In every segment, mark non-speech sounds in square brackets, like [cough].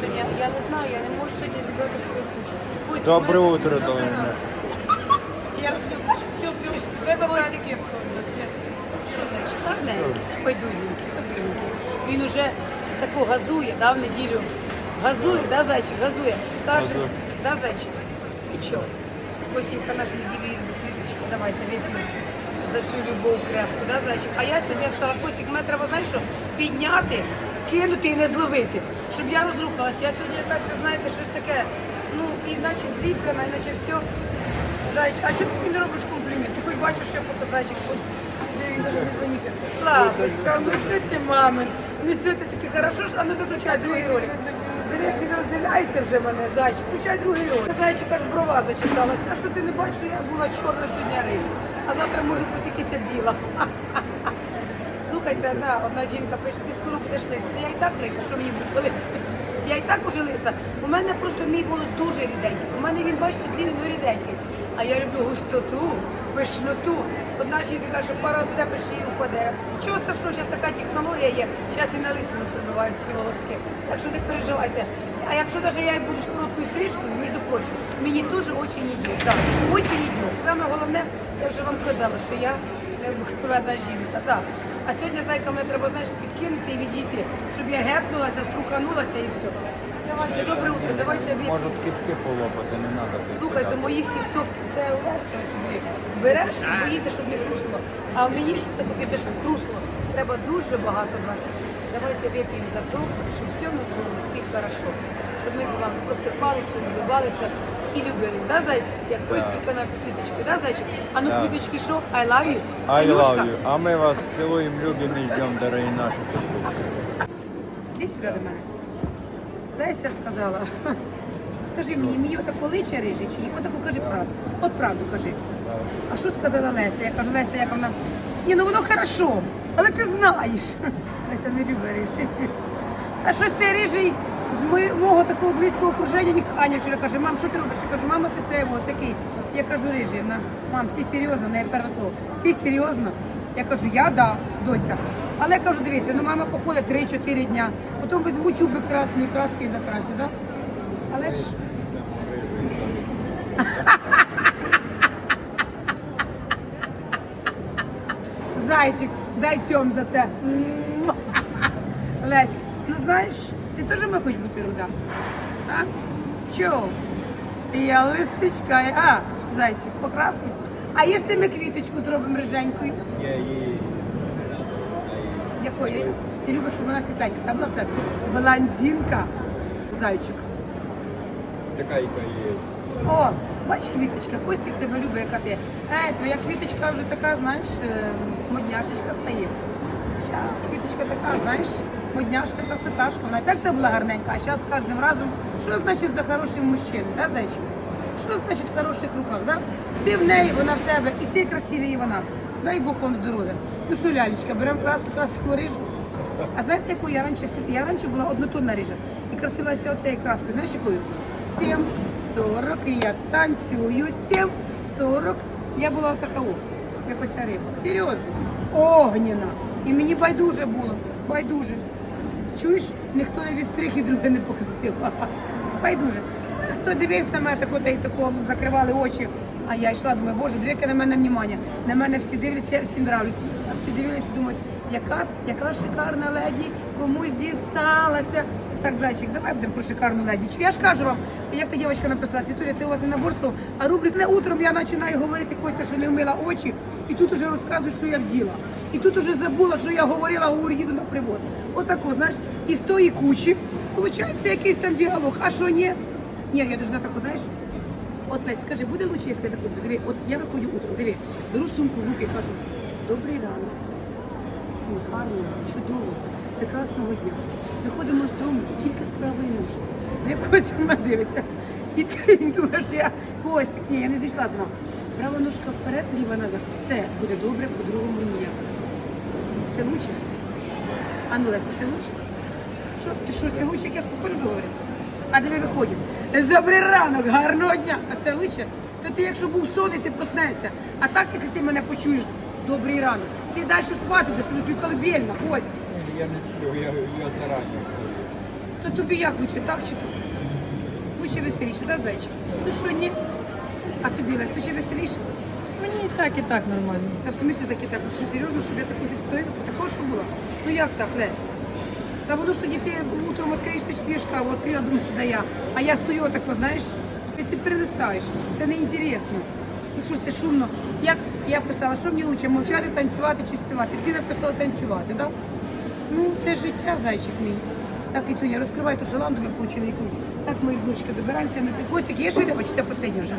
сьогодні, я не знаю, я не можу сьогодні зібрати свою кучу. Ось, Добре ми- утро, Добре Долина. ранок. Я розкажу, вибиваю кепку. Що значить? Гарне, байдуженький, байдуженький. Він уже тако газує, да, в неділю. Газує, да, зайчик, газує. Каже, Газує. да, зайчик? І чого? Осінька наш неділю їде до квіточки, давайте вип'ємо за цю любов крепку, да, зайчик? А я сьогодні встала, Костік, мене треба, знаєш що, підняти, кинути і не зловити, щоб я розрухалася. Я сьогодні якась, ви знаєте, щось таке, ну, іначе зліплена, іначе все. Зайчик, а чого ти не робиш комплімент? Ти хоч бачиш, що я поки зайчик, хоч він навіть не дзвонить. Лапочка, ну ти ти мамин. Ну все ти таки хорошо, ж, а ну виключай другий ролик. Диви, як він роздивляється вже мене, зайчик, включай другий ролик. Зайчик аж брова зачиталась. А що ти не бачиш, що я була чорна сьогодні рижа, а завтра може бути тільки біла. Слухайте, одна, одна жінка пише, ти скоро будеш листи. Я і так лиса, що мені буде листи? Я і так уже лиса. У мене просто мій голос дуже ріденький. У мене він, бачите, він ну, ріденький. А я люблю густоту, пишноту. Одна жінка каже, що пара степиш і упаде. Чого страшного, зараз така технологія є. Зараз і на лисину прибивають ці волоски. Так що не переживайте. А якщо навіть я буду з короткою стрижкою, між прочим, мені теж очень йде. Так, очень йде. Саме головне, я вже вам казала, що я необикновенна [laughs] жінка. Да. А сьогодні зайка мене треба, знаєш, підкинути і відійти, щоб я гепнулася, струханулася і все. Давайте, добре утро, давайте ви. Можуть кістки полопати, не треба. Слухай, до моїх кісток це Олеся собі береш і боїться, щоб не хруснуло. А мені, щоб таке щоб хрусло, треба дуже багато брати. Давайте вип'ємо за те, щоб все в нас було всіх хорошо. Щоб ми з вами просипалися, любалися і любились. Да, зайчик? Як Костілька наш з да, зайчик? А ну квіточки що? I love you. I Анюшка, love you. А ми вас цілуємо, любимо і ждемо, дорогі наші. Іди сюди до мене. Леся сказала. Скажи мені, мені отако лича рижі чи ні? Отаку кажи правду. От правду кажи. А що сказала Леся? Я кажу, Леся, як вона. Ні, ну воно хорошо, але ти знаєш. [laughs] Леся не любить рижі. Та щось цей рижий з мого такого близького окруження, ніхто Аня вчора каже, мам, що ти робиш? Я кажу, мама, це треба такий. Я кажу, рижий, вона, мам, ти серйозно, в неї перше слово. Ти серйозно? Я кажу, я да, доця. Але я кажу, дивися, ну мама походить 3-4 дня, потім візьму тюбик красної краски і закрасю, да? Але ж [laughs] Зайчик, дай цьом за це. [laughs] Лесь, ну знаєш, ти теж ми хочеш бути руда? А? Чого? Я лисичка, а, зайчик, покрасний. А якщо ми квіточку зробимо риженькою? Якої? Ти любиш, щоб вона світленька. Там була тебе блондинка, зайчик. Така яка є. О, бачиш квіточка, Костік тебе любить, яка ти. Ей, твоя квіточка вже така, знаєш, е, модняшечка стає. Ща, квіточка така, знаєш, модняшка, красоташка. Вона так тебе була гарненька, а зараз з кожним разом, що значить за хороший мужчина, да, зайчик? Що значить в хороших руках, да? Ти в неї, вона в тебе, і ти красивий, і вона. Дай Бог вам здоров'я. Ну що, лялечка, беремо краску, краску рижу. А знаєте, яку я раніше я раніше була однотонна ріжа. І красилася оцею краскою. Знаєш якою? 7, 40, і я танцюю, 7, 40. Я була така, як оця риба. Серйозно. Огняна. І мені байдуже було. Байдуже. Чуєш, ніхто не відстриг і друге не покрасив. [laughs] Байдуже. Хто дивився на мене тако, та й тако закривали очі. А я йшла, думаю, боже, двіки на мене внимання. На мене всі дивляться, я всім нравлюсь. А всі дивляться, думають, яка, яка шикарна леді комусь дісталася. Так, зайчик, давай будемо про шикарну леді. Чу, Я ж кажу вам, як та дівчинка написала, Світуля, це у вас не наборство, а рубрик не утром я починаю говорити Костя, що не вмила очі, і тут уже розказую, що я вділа. І тут уже забула, що я говорила, говорю, їду на привоз. Отако, знаєш, і з тої кучі, виходить, якийсь там діалог. А що ні? Ні, я должна таку, знаєш, От Лесь, скажи, буде лучше, якщо я виходжу? Диви, от я виходжу утром, диви, беру сумку в руки і кажу, добрий ранок, всім гарного, чудового, прекрасного дня. Виходимо з дому тільки з правої ножки. На якось мене дивиться. Тільки він думає, що я Костик. Ні, я не зійшла з вами. Права ножка вперед, ліва назад. Все буде добре, по-другому ніяк. Це лучше? А ну, Леся, це лучше? Що, ти що, це лучше, як я спокійно говорю? А де ви виходять? Добрий ранок, гарного дня. А це лучше? То ти, якщо був сонний, ти проснешся. А так, якщо ти мене почуєш, добрий ранок, ти далі спати до себе, ти колыбельна, ось. Я не сплю, я, я зарані встаю. То То тобі як лучше, так чи так? Лучше веселіше, да, зайчик? Ну що, ні? А тобі, Лесь, лучше веселіше? Мені і так, і так нормально. Та в смислі так, От що серйозно, щоб я таку здесь стояла, такого що було? Ну як так, Лесь? Та воно ж тоді ти утром відкриєш, ти ж п'єш каву, відкрила, думаю, туди я. А я стою отако, знаєш, ти, ти перелистаєш. Це не інтересно. Ну що ж це шумно? Як я писала, що мені лучше, мовчати, танцювати чи співати? Всі написали танцювати, так? Да? Ну, це життя, зайчик мій. Так, Кицюня, розкривай ту шаланду, ми получимо яку. Так, мої внучки, добираємося. Ми... Костик, є ще риба, чи це останнє вже?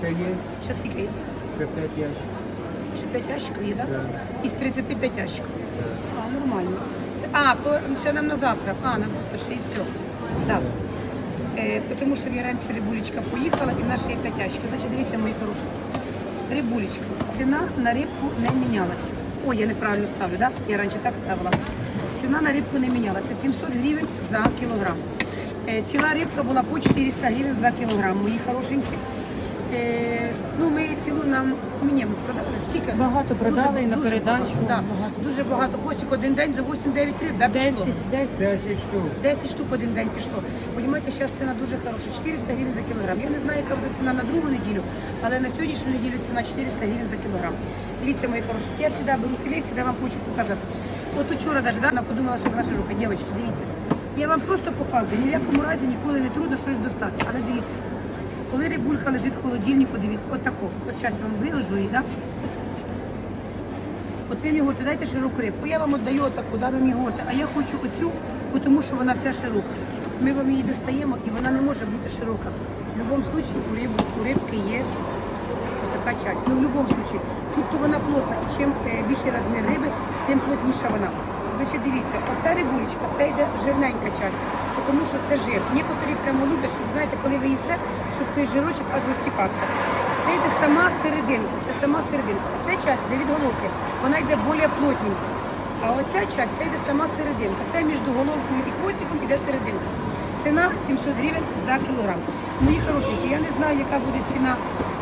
Ще є, Ще скільки є? ще п'ять ящиків. Ще 5 ящиків є, так? Так. Із 35 ящиків. А, нормально. Це, а, по, ще нам на завтра. А, на завтра ще і все. Так. Е, тому що я раніше рибулечка поїхала і в нас ще є 5 ящиків. Значить, дивіться, мої хороші. Рибулечка. Ціна на рибку не мінялась. Ой, я неправильно ставлю? Да? Я раніше так ставила. Ціна на рибку не мінялася. 700 гривень за кілограм. Ціна ціла рибка була по 400 гривень за кілограм, мої хорошенькі. Е, ну, ми цілу нам мені ми продали. Скільки? Багато продали і на дуже передачу, Багато, да. багато. Дуже багато. Костік один день за 8-9 риб, да, пішло? 10, 10. Десять штук. 10 штук один день пішло. Понімаєте, зараз ціна дуже хороша. 400 гривень за кілограм. Я не знаю, яка буде ціна на другу неділю, але на сьогоднішню неділю ціна 400 гривень за кілограм. Дивіться, мої хороші, я завжди беру філе, завжди вам хочу показати. От учора навіть, да, вона подумала, що вона широка. Дівчатки, дивіться. Я вам просто показую, ні в якому разі ніколи не трудно щось достати. Але дивіться, коли рибулька лежить в холодильнику, дивіться, от. От зараз вам виложу її. Да? От ви мені говорите, дайте широку рибку. Я вам віддаю отаку, да, ви мені говорите, а я хочу оцю, тому що вона вся широка. Ми вам її достаємо і вона не може бути широка. В будь-якому випадку у, риб, у рибки є така часть. Ну, в будь-якому випадку. Тут то вона плотна, і чим е, більший розмір риби, тим плотніша вона. Значить, дивіться, оця рибулечка, це йде жирненька часть, тому що це жир. Некоторі прямо люблять, щоб знаєте, коли ви їсте, щоб той жирочок аж розтікався. Це йде сама серединка, це сама серединка. Оця часть йде від головки, вона йде більш плотненька. А оця часть це йде сама серединка. Це між головкою і хвостиком іде серединка. Ціна 700 гривень за кілограм. Мої хорошенькі, я не знаю, яка буде ціна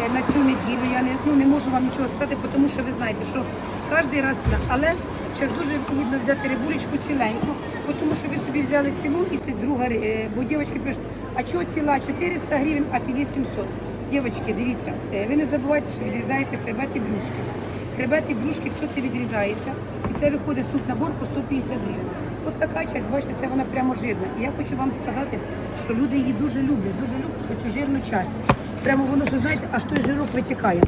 е, на цю неділю. Я не, ну, не можу вам нічого сказати, тому що ви знаєте, що кожен раз ціна. Але зараз дуже вигідно взяти рибулечку ціленьку, тому що ви собі взяли цілу і це друга е, бо дівчатки пишуть, а чого ціла 400 гривень, а філе 700. Дівчатки, дивіться, е, ви не забувайте, що відрізається хребет і брюшки. Хребет і брюшки, все це відрізається. І це виходить суп набор по 150 гривень. От така часть, бачите, це вона прямо жирна. І я хочу вам сказати, що люди її дуже люблять, дуже люблять цю жирну часть. Прямо воно, що знаєте, аж той жирок витікає.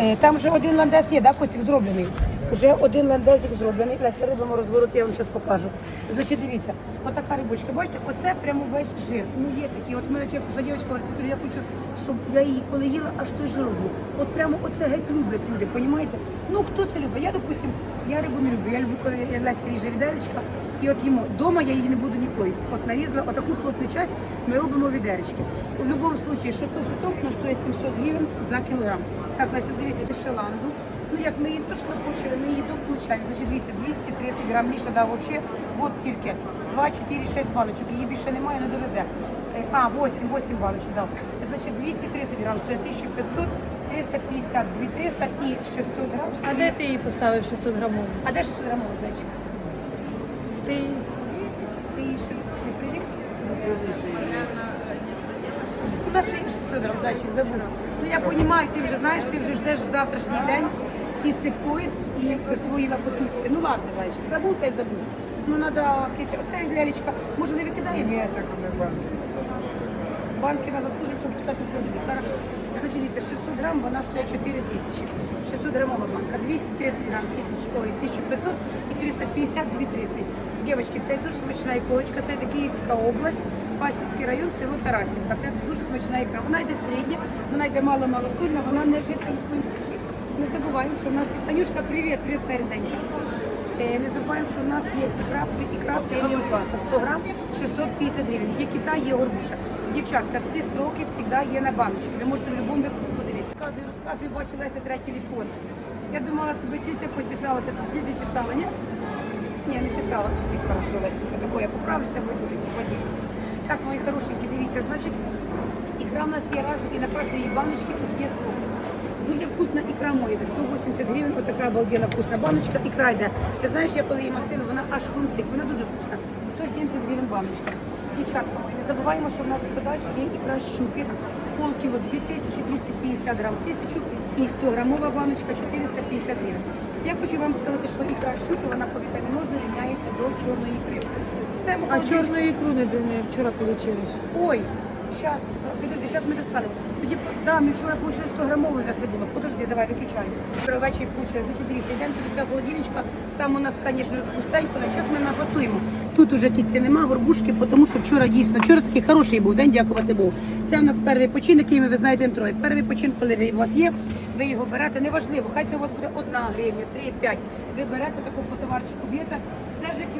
Е, Там вже один ландес є, да, Костік, зроблений. Вже один ландезик зроблений. Леся, робимо розворот, я вам зараз покажу. Значить, дивіться, отака рибочка, бачите, оце прямо весь жир. Ну є такі. От мене чепша дівчинка говорить, я хочу, щоб я її коли їла, аж той жирок був. От прямо оце геть люблять люди, розумієте? Ну хто це любить? Я, допустим, я рибу не люблю. Я люблю, коли Леся ріже відеречка. І от йому дома я її не буду ніколи. От нарізала отаку плотну часть, ми робимо відеречки. У будь-якому випадку, що то, що то, воно стоїть 700 гривень за кілограм. Так, Леся, дивіться, шеланду. Ну як ми її то, що ми хочемо, ми її дополучаємо. Значить, дивіться, 230 грам Міша дав взагалі, от тільки 2, 4, 6 баночок. Її більше немає, не довезе. Е, А, 8, 8 баночок дав. Значить, 230 грам, стоїть 1500, 350, 2300 і 600 грам. А де ти її поставив 600 грамов? А де 600 грамов, значить? Ти Ти її ще не привіз? Куда ще 600 грам, значить, забула. Ну я розумію, ти вже знаєш, ти вже ждеш завтрашній день сісти в поїзд і свої лапотуськи. Ну ладно, зайчик, забув та й забув. Ну треба, киця, оце лялечка, може не викидаємо? Ні, так не банки. Банки треба заслужити, щоб писати продукти. Хорошо. Значить, дивіться, 600 грам, вона стоїть 4 тисячі. 600 грамова банка, 230 грам, 1000, ой, 1500 і 350, 2300. Дівчатки, це дуже смачна ікорочка, це Київська область, Фастівський район, село Тарасівка. Це дуже смачна ікра. Вона йде середня, вона йде мало-мало сольна, вона не жидка Не забуваємо, що в нас Танюшка, привіт, привіт, передень. Е, Не забуваємо, що в нас є ікра, ікра преміум класу. 100 грам 650 гривень. Є кита, є горбуша. Дівчатка, всі строки завжди є на баночці. Ви можете в будь-якому випадку подивитися. Розказую, розказую, бачу Леся третій телефон. Я думала, тебе циця почесалася, тут циця чесала, ні? Ні, не чесала. Хорошо, Леся, тако я поправлюся, видужу, видужу. Так, мої хорошенькі, дивіться, значить, ікра в нас є разом і на кожній баночці тут є срок. Дуже вкусна ікра моя, 180 гривень, отака обалденна вкусна баночка, ікра йде. Ти знаєш, я коли її мастила, вона аж хрумтить, вона дуже вкусна. 170 гривень баночка. дівчатка, мої, не забуваємо, що в нас в продажі є ікра щуки, полкіло 2250 грам, 1000 і 100 грамова баночка 450 гривень. Я хочу вам сказати, що ікра щуки, вона по вітамінозу рівняється до чорної ікри. Це А молодець. чорної ікру не, не вчора отримали. Ой, зараз, підожди, зараз ми достанемо. Тоді, да, ми вчора получили 100 грамової, нас не було. Подожди, давай, виключай. Вчора ввечері получили. Значить, дивіться, йдемо до цього холодильничка. Там у нас, звісно, пустенько, але зараз ми нафасуємо. Тут уже тільки нема горбушки, тому що вчора дійсно, вчора такий хороший був день, дякувати Богу. Це у нас перший почин, який ми, ви знаєте, троє. Перший почин, коли ви- у вас є, ви його берете, неважливо, хай це у вас буде одна гривня, три, п'ять. Ви берете таку по товарчику, б'єте,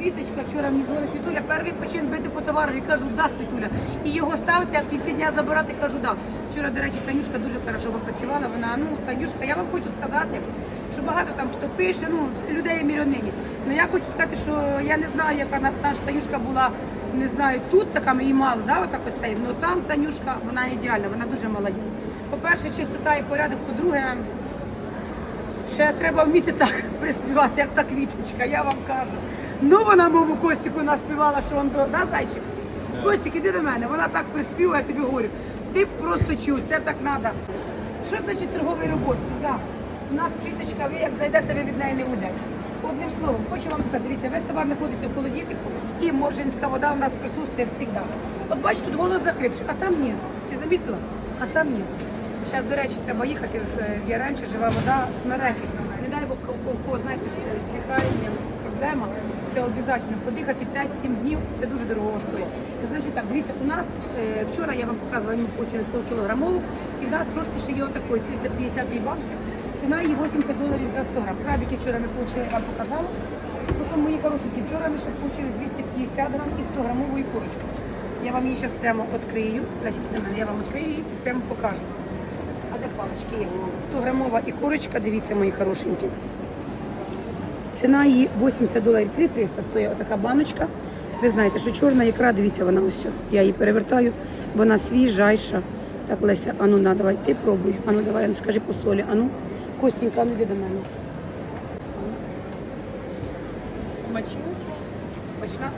квіточка вчора мені дзвонить Світуля, перший почин бити по товару і кажу, да, Світуля. І його ставити, а в кінці дня забирати, кажу, да. Вчора, до речі, Танюшка дуже хорошо попрацювала. Вона, ну, Танюшка, я вам хочу сказати, що багато там хто пише, ну, людей є мільйоннині. Ну я хочу сказати, що я не знаю, яка наша Танюшка була, не знаю, тут така її мало, да, отак оцей. Ну там Танюшка, вона ідеальна, вона дуже молодець. По-перше, чистота і порядок, по-друге, Ще треба вміти так [laughs] приспівати, як та квіточка, я вам кажу. Ну вона моєму Костіку наспівала, що він до да, зайчик? Костік, іди до мене, вона так приспіває, я тобі говорю. Ти просто чув, це так треба. Що значить торговий робот? Да. У нас квіточка, ви як зайдете, ви від неї не уйдете. Одним словом, хочу вам сказати, дивіться, весь товар знаходиться в холодильнику, і моржинська вода у нас присутствує завжди. От бачите, тут голос захрипший, а там ні. Ти замітила? А там ні. Зараз, до речі, треба їхати е, в Яремче, жива вода, смереки. Не дай Бог, знаєте, диханням проблема, це обов'язково. Подихати 5-7 днів, це дуже дорого стоїть. Значить так, дивіться, у нас е, вчора я вам показувала, получили полкілограмову, і в нас трошки ще є отакої, 352 банки. Ціна її 80 доларів за 100 грам. Крабики вчора ми получили, я вам показала. Потім мої хорошенькі, вчора ми ще получили 250 грам і 100 грамової курочки. Я вам її зараз прямо відкрию. Я вам відкрию її, прямо покажу. А де палички є? 100 грамова і курочка, дивіться, мої хорошенькі. Ціна її 80 доларів 300 стоїть отака баночка. Ви знаєте, що чорна ікра, дивіться, вона ось. Я її перевертаю, вона свіжайша. Так, Леся, ану, на, давай, ти пробуй. Ану, давай, ану, скажи по солі. Ану, Костенька, ану, йди до мене. Смачно. Смачна.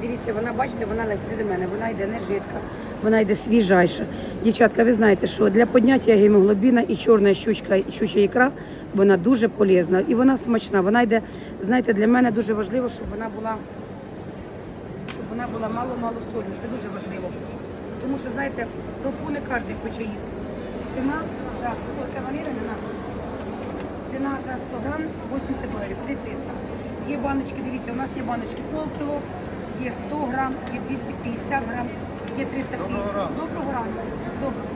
Дивіться, вона, бачите, вона Леся, йди до мене, вона йде не жидка, вона йде свіжайша. Дівчатка, ви знаєте, що для підняття гемоглобіна і чорна щучка, і щуча ікра, вона дуже полезна і вона смачна. Вона йде, знаєте, для мене дуже важливо, щоб вона була, щоб вона була мало-мало сольна. Це дуже важливо. Тому що, знаєте, ропу не кожен хоче їсти. Ціна, так, це валірина, на. Ціна за 100 грам 80 доларів, 300. Є баночки, дивіться, у нас є баночки полкіло, є 100 грам, є 250 грам, є 350. Доброго ранку. Доброго.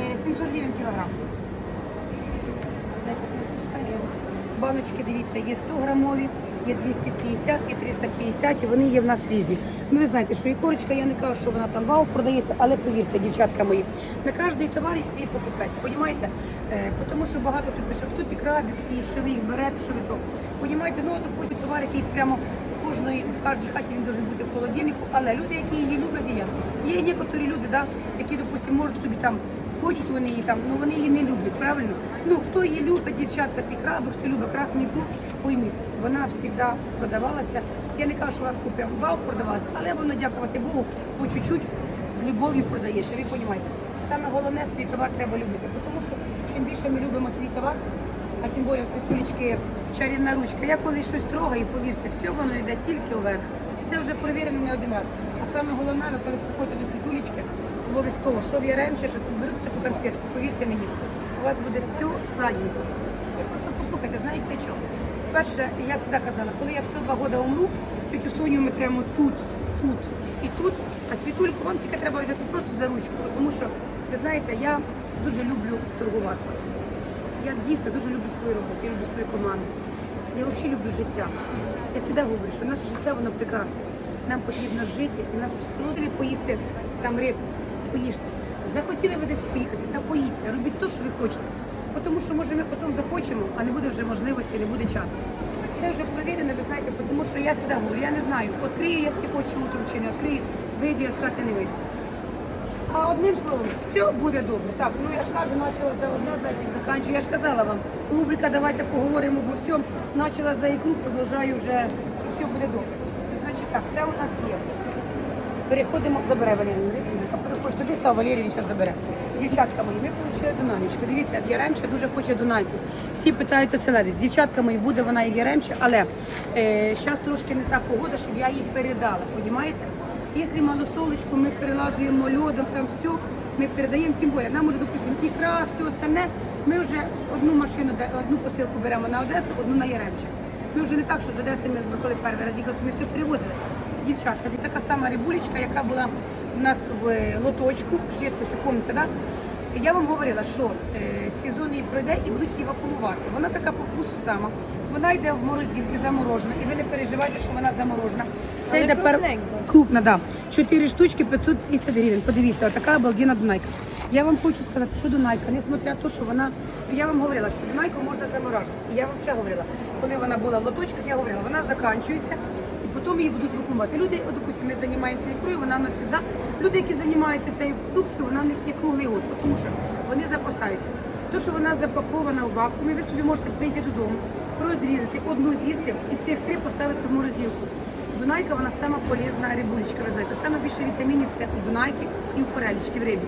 Е, 700 гривень кілограм. Баночки, дивіться, є 100 грамові, є 250 і 350, і вони є в нас різні. Ну, ви знаєте, що і корочка, я не кажу, що вона там вау продається, але повірте, дівчатка мої, на кожний товар є свій покупець, понімаєте? Е, тому що багато тут пише, хто ті крабик, і що ви їх берете, що ви то. Понімаєте, ну, допустим, товар, який прямо кожної, в кожній хаті він має бути в холодильнику, але люди, які її люблять, і я. Є некоторі люди, да, які, допустим, можуть собі там Хочуть вони її там, ну вони її не люблять, правильно? Ну хто її любить, дівчатка, ті краби, хто любить красну ікру, пойміть, вона завжди продавалася. Я не кажу, що вона прям вау продавалася, але воно, дякувати Богу, по чуть-чуть з любов'ю продається. Ви розумієте? Саме головне свій товар треба любити. Тому що чим більше ми любимо свій товар, а тим більше в світулечки чарівна ручка. Я коли щось трогаю, повірте, все воно йде тільки вверх. Це вже перевірено не один раз. А саме головне, ви коли приходите до світулечки, обов'язково, що в Яремче, що тут беруть таку конфетку, повірте мені, у вас буде все сладенько. Ви просто послухайте, знаєте що? Перше, я завжди казала, коли я в 102 роки умру, тетю Соню ми тремо тут, тут і тут, а світульку вам тільки треба взяти просто за ручку, тому що, ви знаєте, я дуже люблю торгувати. Я дійсно дуже люблю свою роботу, я люблю свою команду. Я взагалі люблю життя. Я завжди говорю, що наше життя воно прекрасне. Нам потрібно жити, і нас всюди поїсти там рибку, поїжте. Захотіли ви десь поїхати, та поїдьте, робіть те, що ви хочете. Тому що може ми потім захочемо, а не буде вже можливості, не буде часу. Це вже провірено, ви знаєте, тому що я завжди говорю, я не знаю, відкрию я ці очі утром чи не відкрию, вийду я з хати не вийду. А одним словом, все буде добре. Так, ну я ж кажу, почала за одне, значить заканчую. Я ж казала вам, рубрика давайте поговоримо обо всьому. Почала за ікру, продовжую вже, що все буде добре. Значить так, це у нас є. Переходимо, забере Валерій. Переходь туди, став Валерій, він зараз забере. Дівчатка мої, ми отримали Дунаєчку. Дивіться, Яремча дуже хоче Дунайку. Всі питають оселедець. Дівчатка мої, буде вона і Яремча, але е, зараз трошки не та погода, щоб я її передала. Понімаєте? Якщо малосолочку ми перелажуємо льодом, там все, ми передаємо, тим більше. Нам уже, допустимо, ікра, все остальне. Ми вже одну машину, одну посилку беремо на Одесу, одну на Яремча. Ми вже не так, що з Одеси ми коли перший раз їхали, ми все перевозили. Дівчатка, така сама рибулечка, яка була у нас в е, лоточку, жидкості, пам'ятаєте, да? Я вам говорила, що е, сезон її пройде і будуть її вакуумувати. Вона така по вкусу сама. Вона йде в морозилки заморожена, і ви не переживайте, що вона заморожена. Це йде пер... крупна, да. Чотири штучки 550 гривень. Подивіться, така обалденна Дунайка. Я вам хочу сказати, що Дунайка, несмотря на те, що вона. Я вам говорила, що Дунайку можна заморажувати. І я вам ще говорила, коли вона була в лоточках, я говорила, вона закінчується. І потім її будуть викумувати. Люди, от, допустимо, ми займаємося ікрою, вона нас. Люди, які займаються цією продукцією, вона в них є круглий год, тому що вони запасаються. То, що вона запакована в вакуумі, ви собі можете прийти додому, розрізати, одну з'їсти і цих три поставити в морозилку. Дунайка вона сама полезна рибулечка, ви знаєте. Саме більше вітамінів це у Дунайки і у форелічки в рибі.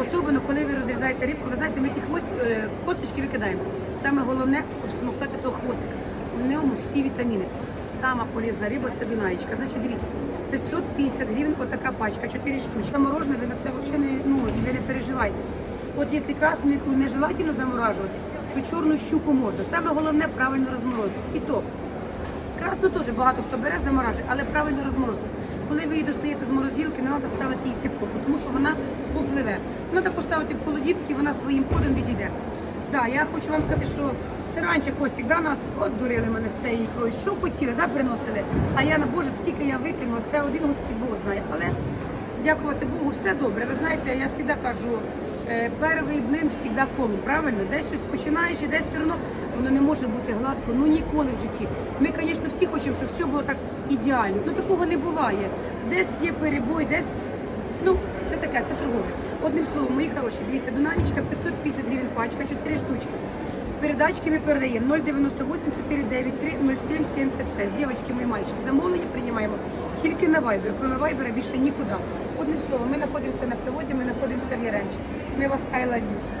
Особливо, коли ви розрізаєте рибку, ви знаєте, ми ті хвост, е, косточки викидаємо. Саме головне обсмоктати того хвостика. У ньому всі вітаміни. Сама полезна риба це Дунаєчка. Значить, дивіться, 550 гривень отака пачка, 4 штучки. Морожене, ви на це взагалі не, ну, ви не переживайте. От якщо красну ікру нежелательно заморажувати, то чорну щуку можна. Саме головне правильно розморозити. І то Красну теж багато хто бере, заморажує, але правильно розморозити. Коли ви її достаєте з морозилки, не треба ставити її в тепло, тому що вона попливе. Треба поставити в холодильник вона своїм ходом відійде. Да, я хочу вам сказати, що це раніше Костік, да, нас от дурили мене з цією ікрою. Що хотіли, да, приносили. А я на Боже, скільки я викинула, це один Господь Бог знає. Але дякувати Богу, все добре. Ви знаєте, я завжди кажу, перший блин завжди кому, правильно? Десь щось починаєш і десь все одно воно не може бути гладко, ну ніколи в житті. Ми, звісно, всі хочемо, щоб все було так ідеально. Ну такого не буває. Десь є перебой, десь Ну, це таке, це торговля. Одним словом, мої хороші, дивіться, Дунаєчка 550 гривень пачка, 4 штучки. Передачки ми передаємо 098 493 07 76. Дівчатки, мої мальчики, замовлення приймаємо тільки на Viber. Кроме Viber більше нікуди. Одним словом, ми знаходимося на привозі, ми знаходимося в Яремчі. Ми вас you.